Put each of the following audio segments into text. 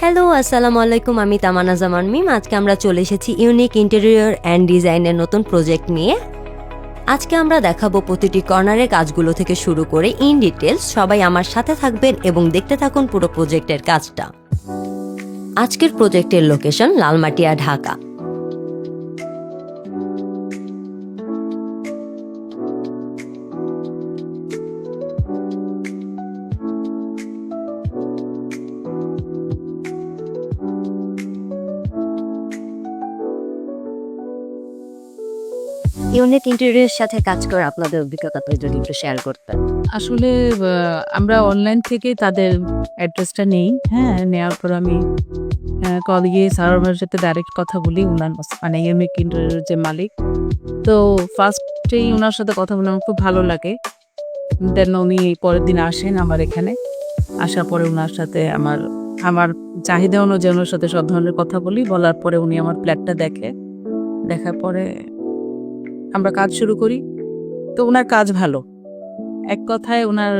Hello আসসালামু আলাইকুম, আমি তামানা জামান মিম। আজকে আমরা চলে এসেছি ইউনিক ইন্টেরিয়র অ্যান্ড ডিজাইনের নতুন প্রজেক্ট নিয়ে। আজকে আমরা দেখাবো প্রতিটি কর্নারের কাজগুলো থেকে শুরু করে ইন ডিটেলস সবাই আমার সাথে থাকবেন এবং দেখতে থাকুন পুরো প্রজেক্টের কাজটা। আজকের প্রজেক্টের লোকেশন লালমাটিয়া, ঢাকা। ইউনিক ইন্টেরিয়রের সাথে কাজ করে আপনাদের অভিজ্ঞতা যদি একটু শেয়ার করতেন। আসলে আমরা অনলাইন থেকে তাদের অ্যাড্রেসটা নেই হ্যাঁ নেওয়ার পর আমি কল গিয়ে সার্ভারের সাথে ডাইরেক্ট কথা বলি, উনার মানে ইউনিক ইন্টারিয়র যে মালিক। তো ফার্স্টেই ওনার সাথে কথা বলে আমার খুব ভালো লাগে। দেন উনি পরের দিন আসেন আমার এখানে। আসার পরে ওনার সাথে আমার আমার চাহিদা অনুযায়ী ওনার সাথে সব ধরনের কথা বলি। বলার পরে উনি আমার ফ্ল্যাটটা দেখে। দেখার পরে আমরা কাজ শুরু করি। তো ওনার কাজ ভালো। এক কথায় ওনার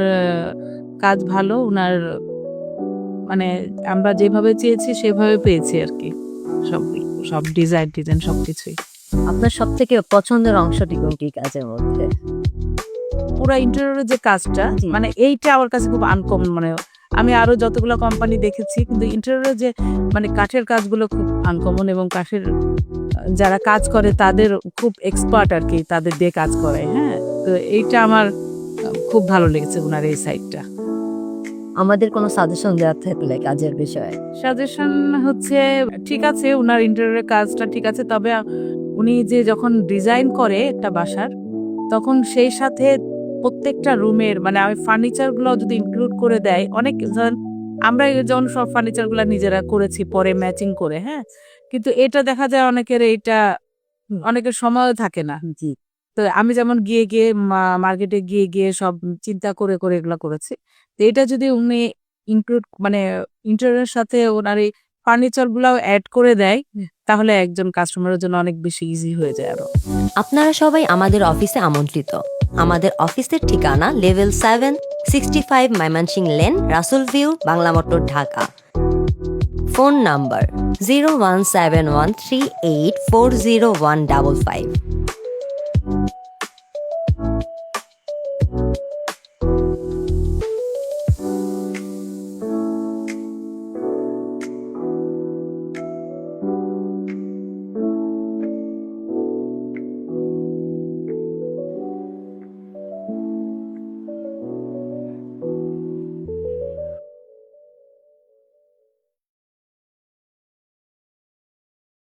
কাজ ভালো ওনার মানে আমরা যেভাবে চেয়েছি সেভাবে পেয়েছি আর কি। সব সব ডিজাইন ডিজাইন সব কিছুই আপনার সব থেকে পছন্দের অংশটি কোনটি কাজের মধ্যে? পুরো ইন্টারিয়রের যে কাজটা মানে এইটা আমার কাছে খুব আনকমন মানে আমি আরও যতগুলো কোম্পানি দেখেছি কিন্তু ইন্টারিয়রের যে মানে কাঠের কাজগুলো খুব আনকমন এবং কাঠের যারা কাজ করে তাদের খুব এক্সপার্ট আর কি তাদের দিয়ে কাজ করে হ্যাঁ? তো এইটা আমার খুব ভালো লেগেছে ওনার এই সাইডটা আমাদের কোনো সাজেশন দেওয়ার থাকলে কাজের বিষয়ে? সাজেশন হচ্ছে ঠিক আছে ওনার ইন্টারিয়রের কাজটা ঠিক আছে তবে উনি যে যখন ডিজাইন করে একটা বাসার তখন সেই সাথে প্রত্যেকটা রুমের মানে আমি ফার্নিচারগুলো যদি ইনক্লুড করে দেয় অনেক ধরেন আমরা যেমন সব ফার্নিচারগুলো নিজেরা করেছি পরে ম্যাচিং করে হ্যাঁ? কিন্তু এটা দেখা যায় অনেকের এটা অনেকের সময় থাকে না। জি। তো আমি যেমন গিয়ে গিয়ে মার্কেটে গিয়ে গিয়ে সব চিন্তা করে করে এগুলো করেছি। তো এটা যদি উনি ইনক্লুড মানে ইন্টারনেটের সাথে ওনার এই ফার্নিচার গুলাও অ্যাড করে দেয়, তাহলে একজন কাস্টমারের জন্য অনেক বেশি ইজি হয়ে যায় আরও। আপনারা সবাই আমাদের অফিসে আমন্ত্রিত। আমাদের অফিসের ঠিকানা level seven sixty five Mymensingh lane Rasul view Bangla motor Dhaka. Phone number zero one seven one three eight four zero one double five